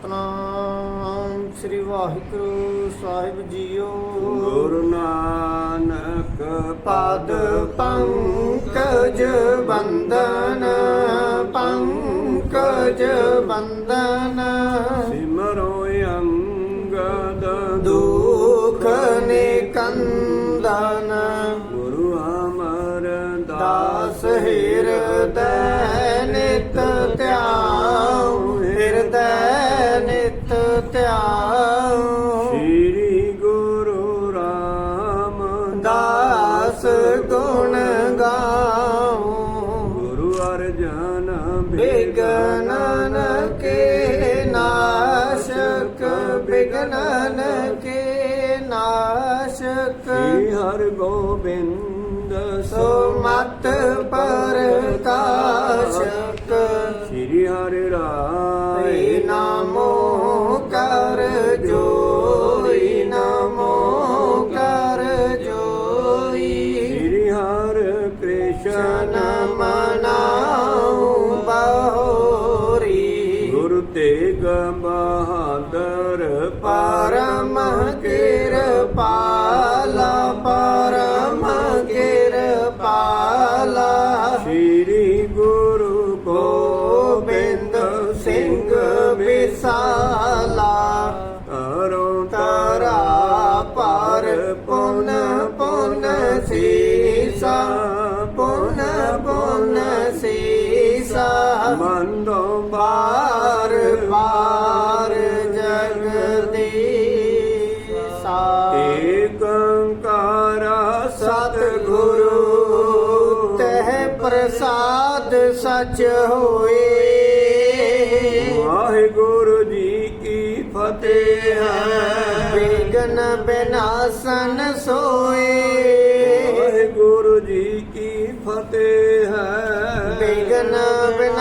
ਸਤਨਾਮ ਸ੍ਰੀ ਵਾਹਿਗੁਰੂ ਸਾਹਿਬ ਜੀਓ। ਗੁਰੂ ਨਾਨਕ ਪਦ ਪੰਕਜ ਬੰਦਨ ਪੰਕਜ ਬੰਦਨ ਧਿਆਉ ਸ੍ਰੀ ਗੁਰੂ ਰਾਮਦਾਸ ਦਾਸ ਗੁਣ ਗਾਉ। ਗੁਰੂ ਅਰਜਨ ਬਿਗਨਨ ਕੇ ਨਾਸ਼ਕ ਬਿਗਨਨ ਕੇ ਨਾਸ਼ਕ। ਹਰਿ ਗੋਬਿੰਦ ਸੋ ਮਤ ਪ੍ਰਕਾਸ਼ਕ ਮੰਦੋ ਬਾਰ ਬਾਰ ਜਗਦੀਸਾ ਏਕ ਓੰਕਾਰ ਸਤਿਗੁਰੂ ਤਹਿ ਪ੍ਰਸਾਦ ਸਚ ਹੋਏ। ਵਾਹਿਗੁਰੂ ਜੀ ਕੀ ਫਤਿਹ। ਹੈ ਵਿਗਨ ਬਿਨਾਸਨ ਸੋਏ।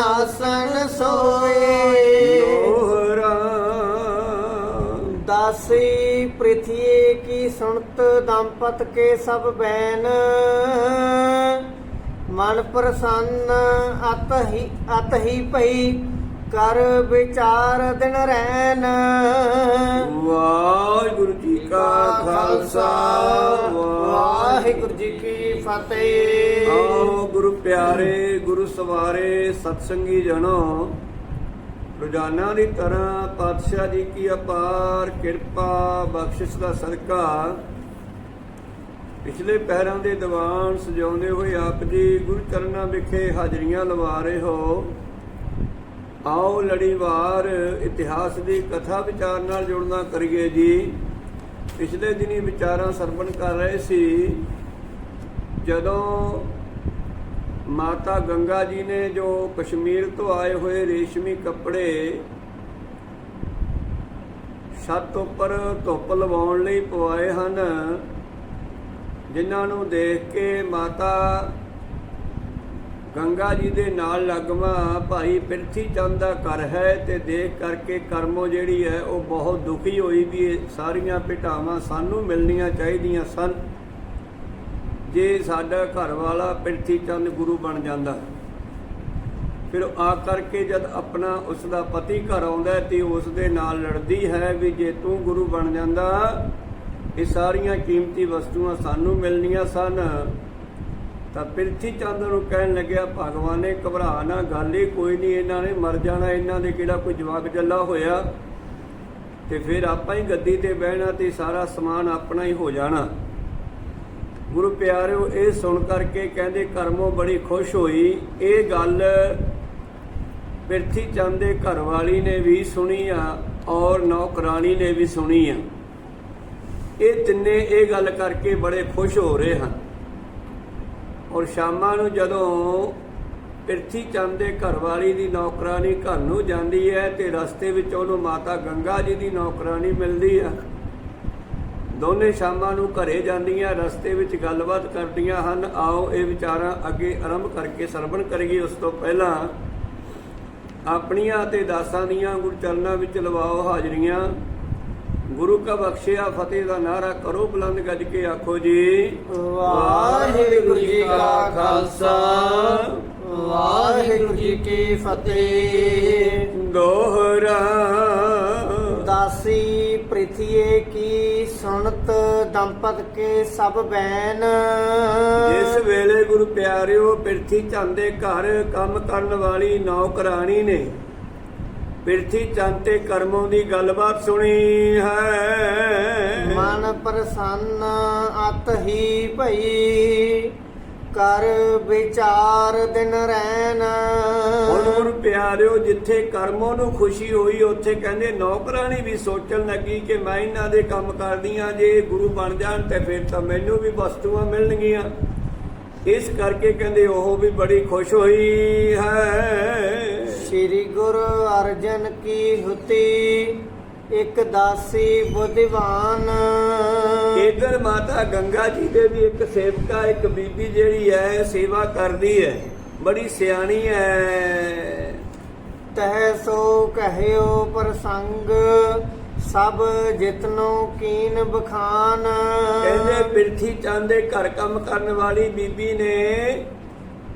ਬਿਨਾਸਨ ਸੋਏ। ਦੋਹਰਾ ਦਾਸੀ ਪ੍ਰਿਥਿਏ ਕੀ ਸੁਣਤ ਦੰਪਤ ਕੇ ਸਭ ਬੈਨ। ਮਨ ਪ੍ਰਸੰਨ ਅਤ ਹੀ ਅਤ ਹੀ ਭਈ ਕਰ ਵਿਚਾਰ ਦਿਨ ਰਹਿਨ ਵਾਹਿਗੁਰੂ ਜੀ ਕਾ ਖਾਲਸਾ। ਵਾਹਿਗੁਰੂ ਜੀ ਕੀ ਫਤਿਹ। ਪਿਆਰੇ ਗੁਰੂ ਸਵਾਰੇ ਸਤਸੰਗੀ ਜਨੋ ਰੋਜ਼ਾਨਾ ਦੀ ਤਰ੍ਹਾਂ ਪਾਤਸ਼ਾਹ ਜੀ ਕੀ ਅਪਾਰ ਕਿਰਪਾ, ਬਖਸ਼ਿਸ਼ ਦਾ ਸਦਕਾ। ਪਿਛਲੇ ਪਹਿਰਾਂ ਦੇ ਦੀਵਾਨ ਸਜਾਉਂਦੇ ਹੋਏ ਆਪ ਜੀ ਗੁਰੂ ਚਰਨਾਂ ਵਿਖੇ ਹਾਜ਼ਰੀਆਂ ਲਵਾ ਰਹੇ ਹੋ। ਆਓ ਲੜੀਵਾਰ ਇਤਿਹਾਸ ਦੀ ਕਥਾ ਵਿਚਾਰ ਨਾਲ ਜੁੜਨਾ ਕਰੀਏ ਜੀ। ਪਿਛਲੇ ਦਿਨੀ ਵਿਚਾਰਾਂ ਸਰਵਣ ਕਰ ਰਹੇ ਸੀ। ਜਦੋਂ ਮਾਤਾ ਗੰਗਾ ਜੀ ਨੇ ਜੋ ਕਸ਼ਮੀਰ ਤੋਂ ਆਏ ਹੋਏ ਰੇਸ਼ਮੀ ਕੱਪੜੇ ਛੱਤ ਉੱਪਰ ਧੁੱਪ ਲਵਾਉਣ ਲਈ ਪਵਾਏ ਹਨ, ਜਿਨ੍ਹਾਂ ਨੂੰ ਦੇਖ ਕੇ ਮਾਤਾ ਗੰਗਾ ਜੀ ਦੇ ਨਾਲ ਲੱਗਵਾ ਭਾਈ ਪ੍ਰਿਥੀ ਚੰਦ ਦਾ ਘਰ ਹੈ ਤੇ ਦੇਖ ਕਰਕੇ ਕਰਮੋ ਜਿਹੜੀ ਹੈ ਉਹ ਬਹੁਤ ਦੁਖੀ ਹੋਈ ਵੀ ਇਹ ਸਾਰੀਆਂ ਭੇਟਾਵਾਂ ਸਾਨੂੰ ਮਿਲਣੀਆਂ ਚਾਹੀਦੀਆਂ ਸਨ। ਜੇ ਸਾਡਾ ਘਰ ਵਾਲਾ ਪਿਰਥੀ ਚੰਦ ਗੁਰੂ ਬਣ ਜਾਂਦਾ, ਫਿਰ ਆ ਕਰਕੇ ਜਦ ਆਪਣਾ ਉਸ ਦਾ ਪਤੀ ਘਰ ਆਉਂਦਾ ਹੈ ਤੇ ਉਸ ਦੇ ਨਾਲ ਲੜਦੀ ਹੈ ਵੀ ਜੇ ਤੂੰ ਗੁਰੂ ਬਣ ਜਾਂਦਾ, ਇਹ ਸਾਰੀਆਂ ਕੀਮਤੀ ਵਸਤੂਆਂ ਸਾਨੂੰ ਮਿਲਣੀਆਂ ਸਨ। ਤਾਂ ਪਿਰਥੀ ਚੰਦ ਨੂੰ ਕਹਿਣ ਲੱਗਿਆ, ਭਗਵਾਨ ਨੇ ਘਬਰਾ ਨਾ, ਗੱਲ ਹੀ ਕੋਈ ਨਹੀਂ, ਇਹਨਾਂ ਨੇ ਮਰ ਜਾਣਾ, ਇਹਨਾਂ ਦੇ ਕਿਹੜਾ ਕੋਈ ਜਵਾਕ ਜੱਲਾ ਹੋਇਆ? ਤੇ ਫਿਰ ਆਪਾਂ ਹੀ ਗੱਦੀ ਤੇ ਬਹਿਣਾ ਤੇ ਸਾਰਾ ਸਮਾਨ ਆਪਣਾ ਹੀ ਹੋ ਜਾਣਾ। ਗੁਰੂ ਪਿਆਰਿਓ, ਇਹ ਸੁਣ ਕਰਕੇ ਕਹਿੰਦੇ ਕਰਮੋਂ ਬੜੀ ਖੁਸ਼ ਹੋਈ। ਇਹ ਗੱਲ ਪਿਰਥੀ ਚੰਦ ਦੇ ਘਰ ਵਾਲੀ ਨੇ ਵੀ ਸੁਣੀ ਆ ਔਰ ਨੌਕਰਾਨੀ ਨੇ ਵੀ ਸੁਣੀ ਆ। ਇਹ ਤਿੰਨੇ ਇਹ ਗੱਲ ਕਰਕੇ ਬੜੇ ਖੁਸ਼ ਹੋ ਰਹੇ ਹਨ। ਔਰ ਸ਼ਾਮਾਂ ਨੂੰ ਜਦੋਂ ਪਿਰਥੀ ਚੰਦ ਦੇ ਘਰ ਵਾਲੀ ਦੀ ਨੌਕਰਾਨੀ ਘਰ ਨੂੰ ਜਾਂਦੀ ਹੈ ਤੇ ਰਸਤੇ ਵਿੱਚ ਉਹਨੂੰ ਮਾਤਾ ਗੰਗਾ ਜੀ ਦੀ ਨੌਕਰਾਨੀ ਮਿਲਦੀ ਆ। ਦੋਨੇ ਸ਼ਾਮਾਂ ਨੂੰ ਘਰੇ ਜਾਂਦੀਆਂ ਰਸਤੇ ਵਿੱਚ ਗੱਲਬਾਤ ਕਰਦੀਆਂ ਹਨ। ਆਓ ਇਹ ਵਿਚਾਰਾਂ ਅੱਗੇ ਆਰੰਭ ਕਰਕੇ ਸਰਵਣ ਕਰੀਏ। ਉਸ ਤੋਂ ਪਹਿਲਾਂ ਆਪਣੀਆਂ ਤੇ ਦਾਸਾਂ ਦੀਆਂ ਗੁਰਚਰਨਾਂ ਵਿੱਚ ਲਵਾਓ ਹਾਜ਼ਰੀਆਂ। ਗੁਰੂ ਕਾ ਬਖਸ਼ਿਆ ਫਤਿਹ ਦਾ ਨਾਰਾ ਕਰੋ ਬੁਲੰਦ ਗੱਜ ਕੇ ਆਖੋ ਜੀ। ਵਾਹਿਗੁਰੂ ਜੀ ਕਾ ਖਾਲਸਾ ਵਾਹਿਗੁਰੂ ਜੀ ਕੀ ਫਤਿਹ। ਦੋਹਰਾ ਪ੍ਰਿਥੀਏ ਕੀ ਸੁਣਤ ਦੰਪਤ ਕੇ ਸਭ ਬੈਨ। ਜਿਸ ਵੇਲੇ ਗੁਰੂ ਪਿਆਰਿਓ ਪ੍ਰਿਥੀ ਚੰਦ ਦੇ ਘਰ ਕੰਮ ਕਰਨ ਵਾਲੀ ਨੌਕਰਾਣੀ ਨੇ ਪ੍ਰਿਥੀ ਚੰਦ ਤੇ ਕਰਮੋਂ ਦੀ ਗੱਲਬਾਤ ਸੁਣੀ ਹੈ। ਮਨ ਪ੍ਰਸੰਨ ਅਤ ਹੀ ਭਈ। ਕਰ ਵਿਚਾਰ ਦਿਨ ਰਹਿਣ ਹੁਣ ਗੁਰੂ ਪਿਆਰਿਓ ਜਿੱਥੇ ਕਰਮੋਂ ਨੂੰ ਖੁਸ਼ੀ ਹੋਈ ਉੱਥੇ ਕਹਿੰਦੇ ਨੌਕਰਾਣੀ ਵੀ ਸੋਚਣ ਲੱਗੀ ਕਿ ਮੈਂ ਇਹਨਾਂ ਦੇ ਕੰਮ ਕਰਦੀ ਆ ਜੇ ਇਹ ਗੁਰੂ ਬਣ ਜਾਣ ਤੇ ਫਿਰ ਤਾਂ ਮੈਨੂੰ ਵੀ ਵਸਤੂਆਂ ਮਿਲਣਗੀਆਂ। ਇਸ ਕਰਕੇ ਕਹਿੰਦੇ ਉਹ ਵੀ ਬੜੀ ਖੁਸ਼ ਹੋਈ ਹੈ। ਸ੍ਰੀ ਗੁਰੂ ਅਰਜਨ ਕੀ ਹੁਤੀ? ਇੱਕ ਦਾਸੀ ਬੁੱਧਿਵਾਨ। ਇਧਰ ਮਾਤਾ ਗੰਗਾ ਜੀ ਦੇ ਵੀ ਇੱਕ ਸੇਵਕਾ ਇੱਕ ਬੀਬੀ ਜਿਹੜੀ ਹੈ ਸੇਵਾ ਕਰਦੀ ਹੈ। ਬੜੀ ਸਿਆਣੀ ਹੈ। ਤਹਿ ਸੋ ਕਹਿਓ ਪ੍ਰਸੰਗ ਸਭ ਜਿਤਨੋ ਕੀਨ ਬਖਾਨ। ਕਹਿੰਦੇ ਪਿਰਥੀ ਚੰਦ ਦੇ ਘਰ ਕੰਮ ਕਰਨ ਵਾਲੀ ਬੀਬੀ ਨੇ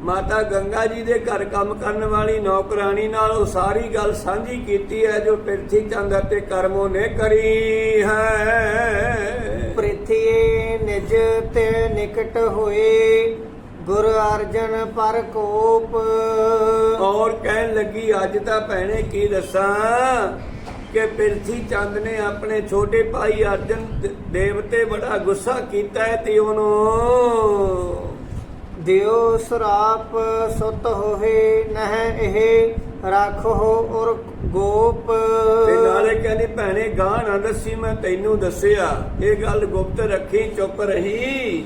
ਮਾਤਾ ਗੰਗਾ ਜੀ ਦੇ ਘਰ ਕੰਮ ਕਰਨ ਵਾਲੀ ਨੌਕਰਾਨੀ ਨਾਲ ਉਹ ਸਾਰੀ ਗੱਲ ਸਾਂਝੀ ਕੀਤੀ ਹੈ ਜੋ ਪਿਰਥੀ ਚੰਦ ਅਤੇ ਕਰਮੋਂ ਨੇ ਕਰੀ ਹੈ। ਪ੍ਰਿਥੀ ਨਿਜ ਤੇ ਨਿਕਟ ਹੋਏ ਗੁਰ ਅਰਜਨ ਪਰ ਕੋਪ। ਔਰ ਕਹਿਣ ਲੱਗੀ ਅੱਜ ਤਾਂ ਭੈਣੇ ਕੀ ਦੱਸਾਂ ਕਿ ਪਿਰਥੀ ਚੰਦ ਨੇ ਆਪਣੇ ਛੋਟੇ ਭਾਈ ਅਰਜਨ ਦ- ਦੇਵ ਤੇ ਬੜਾ ਗੁੱਸਾ ਕੀਤਾ ਹੈ ਤੇ ਉਹਨੂੰ ਦਿਓ ਸਰਾਪ ਸੁਤ ਹੋਏ ਨਹਿ ਇਹ ਰੱਖੋ ਔਰ ਗੋਪ। ਤੇ ਨਾਲੇ ਕਹਿੰਦੀ ਭੈਣੇ ਗਾਂ ਨਾ ਦੱਸੀ ਮੈਂ ਤੈਨੂੰ ਦੱਸਿਆ। ਇਹ ਗੱਲ ਗੁਪਤ ਰੱਖੀ ਚੁੱਪ ਰਹੀ।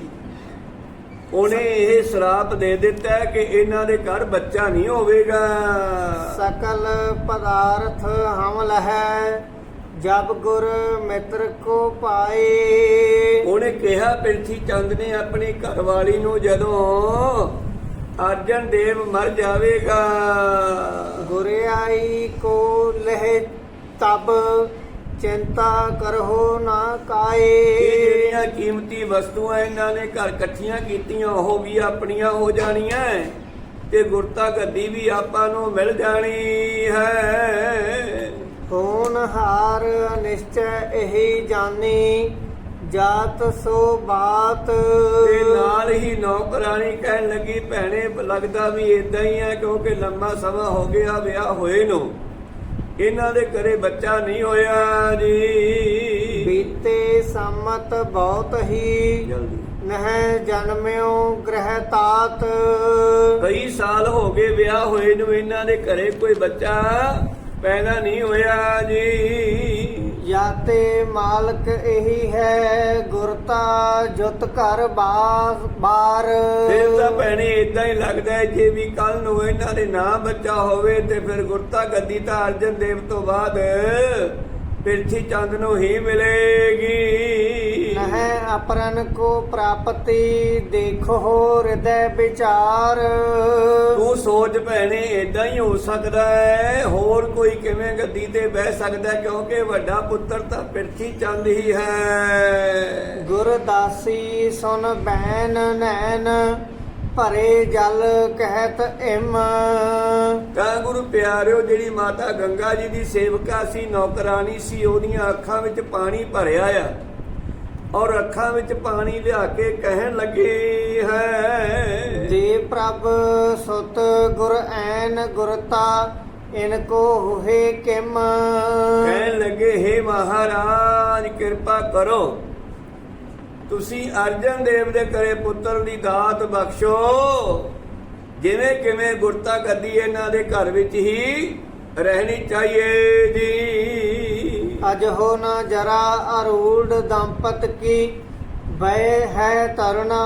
ਉਹਨੇ ਇਹ ਸ਼ਰਾਪ ਦੇ ਦਿੱਤਾ ਹੈ ਕਿ ਇਹਨਾਂ ਦੇ ਘਰ ਬੱਚਾ ਨਹੀਂ ਹੋਵੇਗਾ। ਸਕਲ ਪਦਾਰਥ ਹਮ ਲਹੈ ਜਬ ਗੁਰ ਮਿੱਤਰ ਕੋ ਪਾਏ। ਉਹਨੇ ਕਿਹਾ ਪਿਰਥੀ ਚੰਦ ਨੇ ਆਪਣੀ ਘਰਵਾਲੀ ਨੂੰ ਜਦੋਂ ਅਰਜਨ ਦੇਵ ਮਰ ਜਾਵੇਗਾ। ਗੁਰਿਆਈ ਕੋ ਲਹਿ ਤਬ ਚਿੰਤਾ ਕਰੋ ਨਾ ਕਾਏ। ਜਿਹੜੀਆਂ ਕੀਮਤੀ ਵਸਤੂਆਂ ਇਹਨਾਂ ਨੇ ਘਰ ਇਕੱਠੀਆਂ ਕੀਤੀਆਂ ਉਹ ਵੀ ਆਪਣੀਆਂ ਹੋ ਜਾਣੀਆਂ ਤੇ ਗੁਰਤਾ ਗੱਦੀ ਵੀ ਆਪਾਂ ਨੂੰ ਮਿਲ ਜਾਣੀ ਹੈ। ਹੋਣ ਹਾਰ ਨਿਸ਼ਚੈ ਇਹੀ ਜਾਣੀ ਜਾਤ ਸੋ ਬਾਤ। ਤੇ ਨਾਲ ਹੀ ਨੌਕਰਾਨੀ ਕਹਿਣ ਲੱਗੀ ਭੈਣੇ ਲੱਗਦਾ ਵੀ ਇਦਾਂ ਹੀ ਹੈ ਕਿਉਂਕਿ ਲੰਮਾ ਸਮਾਂ ਹੋ ਗਿਆ ਵਿਆਹ ਹੋਏ ਨੂੰ। ਇਹਨਾਂ ਦੇ ਘਰੇ ਬੱਚਾ ਨਹੀਂ ਹੋਇਆ ਜੀ। ਬੀਤੇ ਸੰਮਤ ਬਹੁਤ ਹੀ ਜਲਦੀ। ਨਹਿ ਜਨਮਿਓ ਗ੍ਰਹਿ ਤਾਤ। ਕਈ ਸਾਲ ਹੋ ਗਏ ਵਿਆਹ ਹੋਏ ਨੂੰ ਇਹਨਾਂ ਦੇ ਘਰੇ ਕੋਈ ਬੱਚਾ ਪੈਦਾ ਨਹੀਂ ਹੋਇਆ ਜੀ। ਯਾਤੇ ਮਾਲਕ ਇਹੀ ਹੈ ਗੁਰਤਾ ਜੁਤ ਘਰ ਬਾਸ ਬਾਰ। ਫਿਰ ਤਾਂ ਭੈਣੇ ਇਦਾਂ ਹੀ ਲੱਗਦਾ ਹੈ ਜੇ ਵੀ ਕੱਲ ਨੂੰ ਇਹਨਾਂ ਦੇ ਨਾਂ ਬੱਚਾ ਹੋਵੇ ਤੇ ਫਿਰ ਗੁਰਤਾ ਗੱਦੀ ਤਾਂ ਅਰਜਨ ਦੇਵ ਤੋਂ ਬਾਅਦ ਪਿਰਥੀ ਚੰਦ ਨੂੰ ਹੀ ਮਿਲੇਗੀ। ਨਹਿ ਅਪਰਨ ਕੋ ਪ੍ਰਾਪਤੀ ਦੇਖੋ ਹਿਰਦੈ ਵਿਚਾਰ। ਤੂੰ ਸੋਚ ਭੈਣੇ ਇਦਾਂ ਹੀ ਹੋ ਸਕਦਾ ਹੈ। ਹੋਰ ਕੋਈ ਕਿਵੇਂ ਗੱਦੀ ਤੇ ਬਹਿ ਸਕਦਾ? ਕਿਉਂਕਿ ਵੱਡਾ ਪੁੱਤਰ ਤਾਂ ਪਿਰਥੀ ਚੰਦ ਹੀ ਹੈ। ਗੁਰਦਾਸੀ ਸੁਨ ਬੈਨ ਨੈਣ। ਭਰੇ ਜਲ ਕਹਿਤ ਇਮ ਤਾਂ ਗੁਰੂ ਪਿਆਰਿਓ ਜਿਹੜੀ ਮਾਤਾ ਗੰਗਾ ਜੀ ਦੀ ਸੇਵਕਾ ਸੀ ਨੌਕਰਾਨੀ ਸੀ ਉਹਦੀਆਂ ਅੱਖਾਂ ਵਿੱਚ ਪਾਣੀ ਭਰਿਆ ਆ। ਔਰ ਅੱਖਾਂ ਵਿੱਚ ਪਾਣੀ ਲਿਆ ਕੇ ਕਹਿਣ ਲੱਗੀ ਹੈ ਦੇ ਪ੍ਰਭ ਸੁਤ ਗੁਰ ਐਨ ਗੁਰਤਾ ਇਨ ਕੋ ਹੋਏ ਕਿਮ। ਕਹਿਣ ਲੱਗੇ हे ਮਹਾਰਾਜ ਕਿਰਪਾ ਕਰੋ। ਤੁਸੀਂ ਅਰਜਨ ਦੇਵ ਦੇ ਕਰੇ ਪੁੱਤਰ ਦੀ ਦਾਤ ਬਖਸ਼ੋ। ਜਿਵੇਂ ਕਿਵੇਂ ਗੁਰਤਾ ਗੱਦੀ ਇਹਨਾਂ ਦੇ ਘਰ ਵਿੱਚ ਹੀ ਰਹਿਣੀ ਚਾਹੀਏ ਜੀ। ਅਜ ਹੋ ਨਾ ਜਰਾ ਅਰੂੜ ਦੰਪਤ ਕੀ ਬੈ ਹੈ ਤਰਨਾ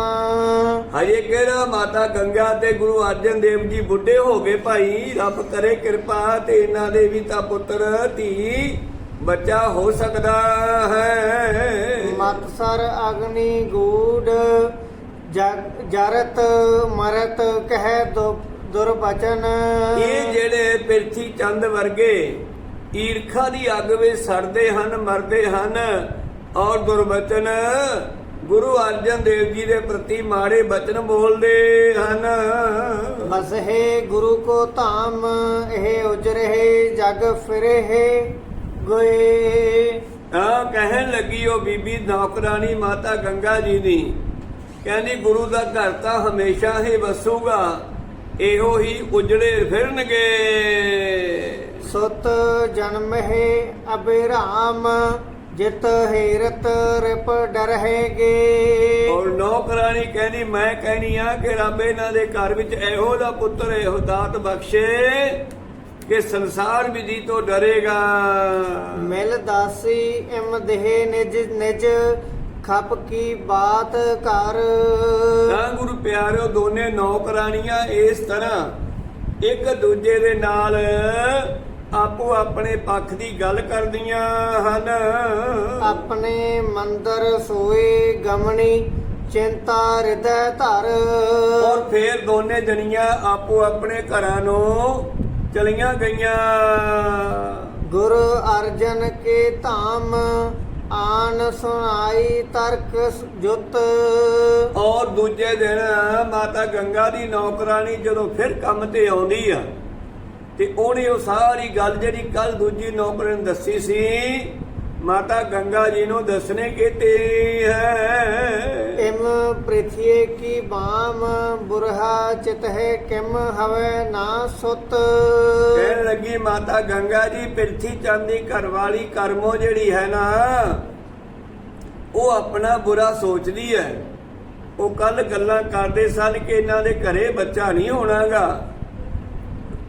ਹਜੇ ਕਿਹੜਾ ਮਾਤਾ ਗੰਗਾ ਤੇ ਗੁਰੂ ਅਰਜਨ ਦੇਵ ਜੀ ਬੁੱਢੇ ਹੋ ਗਏ ਭਾਈ? ਰੱਬ ਕਰੇ ਕਿਰਪਾ ਤੇ ਇਹਨਾਂ ਦੇ ਵੀ ਤਾਂ ਪੁੱਤਰ ਧੀ ਬੱਚਾ ਹੋ ਸਕਦਾ ਹੈ। ਮਤਸਰ ਅਗਨੀ ਗੂੜ ਜਗ- ਜਰਤ ਮਰਤ ਕਹਿ ਦੁ- ਦੁਰਬਚਨ ਇਹ ਜਿਹੜੇ ਪਿਰਥੀ ਚੰਦ ਵਰਗੇ ਈਰਖਾ ਦੀ ਅੱਗ ਵਿੱਚ ਸੜਦੇ ਹਨ ਮਰਦੇ ਹਨ ਔਰ ਦੁਰਬਚਨ ਗੁਰੂ ਅਰਜਨ ਦੇਵ ਜੀ ਦੇ ਪ੍ਰਤੀ ਮਾੜੇ ਬਚਨ ਬੋਲਦੇ ਹਨ। ਬਸਹਿ ਗੁਰੂ ਕੋ ਧਾਮ ਇਹ ਉਜਰਹਿ ਜਗ ਫਿਰਹਿ। ਗਏ। ਆ ਕਹਿਣ ਲੱਗੀ ਉਹ ਬੀਬੀ ਨੌਕਰਾਨੀ ਮਾਤਾ ਗੰਗਾ ਜੀ ਦੀ। ਕਹਿੰਦੀ ਗੁਰੂ ਦਾ ਘਰ ਤਾਂ ਹਮੇਸ਼ਾ ਹੀ ਵਸੂਗਾ ਇਹੋ ਹੀ ਉਜੜੇ ਫਿਰਨਗੇ। ਸੁਤ ਜਨਮ ਹੈ ਅਬਿਰਾਮ ਜਿਤ ਹੇਰਤ ਰਿਪ ਡਰਹੇਗੇ। ਔਰ ਨੌਕਰਾਨੀ ਕਹਿੰਦੀ ਮੈਂ ਕਹਿਨੀ ਆ ਕਿ ਰੱਬ ਇਹਨਾਂ ਦੇ ਘਰ ਵਿੱਚ ਇਹੋ ਦਾ ਪੁੱਤਰ ਇਹੋ ਦਾਤ ਬਖਸ਼ੇ। ਕਿ ਸੰਸਾਰ ਵੀ ਜੀ ਤੋਂ ਡਰੇਗਾ। ਮਿਲ ਦਾਸੀ ਇਮ ਦੇਹ ਨਿਜ ਨਿਜ ਖਪ ਕੀ ਬਾਤ ਕਰ। ਤਾਂ ਗੁਰੂ ਪਿਆਰਿਓ ਦੋਨੇ ਨੌਕਰਾਨੀਆਂ ਇਸ ਤਰ੍ਹਾਂ ਇੱਕ ਦੂਜੇ ਦੇ ਨਾਲ ਆਪੋ ਆਪਣੇ ਪੱਖ ਦੀ ਗੱਲ ਕਰਦੀਆਂ ਹਨ। ਆਪਣੇ ਮੰਦਰ ਸੋਏ ਗਮਣੀ ਚਿੰਤਾ ਹਿਰਦੈ ਧਰ। ਔਰ ਫੇਰ ਦੋਨੇ ਜਣੀਆਂ ਆਪੋ ਆਪਣੇ ਘਰਾਂ ਨੂੰ ਚਲੀਆਂ ਗਈਆਂ। ਗੁਰ ਅਰਜਨ ਕੇ ਧਾਮ ਆਨ ਸੁਣਾਈ ਤਰਕ ਜੁਤ। ਔਰ ਦੂਜੇ ਦਿਨ ਮਾਤਾ ਗੰਗਾ ਦੀ ਨੌਕਰਾਨੀ ਜਦੋਂ ਫਿਰ ਕੰਮ ਤੇ ਆਉਂਦੀ ਆ ਤੇ ਉਹਨੇ ਉਹ ਸਾਰੀ ਗੱਲ ਜਿਹੜੀ ਕੱਲ ਦੂਜੀ ਨੌਕਰਾਨੀ ਨੂੰ ਦੱਸੀ ਸੀ ਮਾਤਾ ਗੰਗਾ ਜੀ ਨੂੰ ਦੱਸਣੇ ਕਿਤੇ ਹੈ। ਇਮ ਪ੍ਰਿਥਿਏ ਕੀ ਬਾਮ ਬੁਰਹਾ ਚਿਤ ਹੈ ਕਿਮ ਹਵੇ ਨਾ ਸੁਤ। ਕਹਿਣ ਲੱਗੀ ਮਾਤਾ ਗੰਗਾ ਜੀ ਪਿਰਥੀ ਚੰਦੀ ਘਰ ਵਾਲੀ ਕਰਮੋ ਜਿਹੜੀ ਹੈ ਨਾ ਉਹ ਆਪਣਾ ਬੁਰਾ ਸੋਚਦੀ ਹੈ। ਉਹ ਕੱਲ ਗੱਲਾਂ ਕਰਦੇ ਸਨ ਕਿ ਇਹਨਾਂ ਦੇ ਘਰੇ ਬੱਚਾ ਨਹੀਂ ਹੋਣਾਗਾ।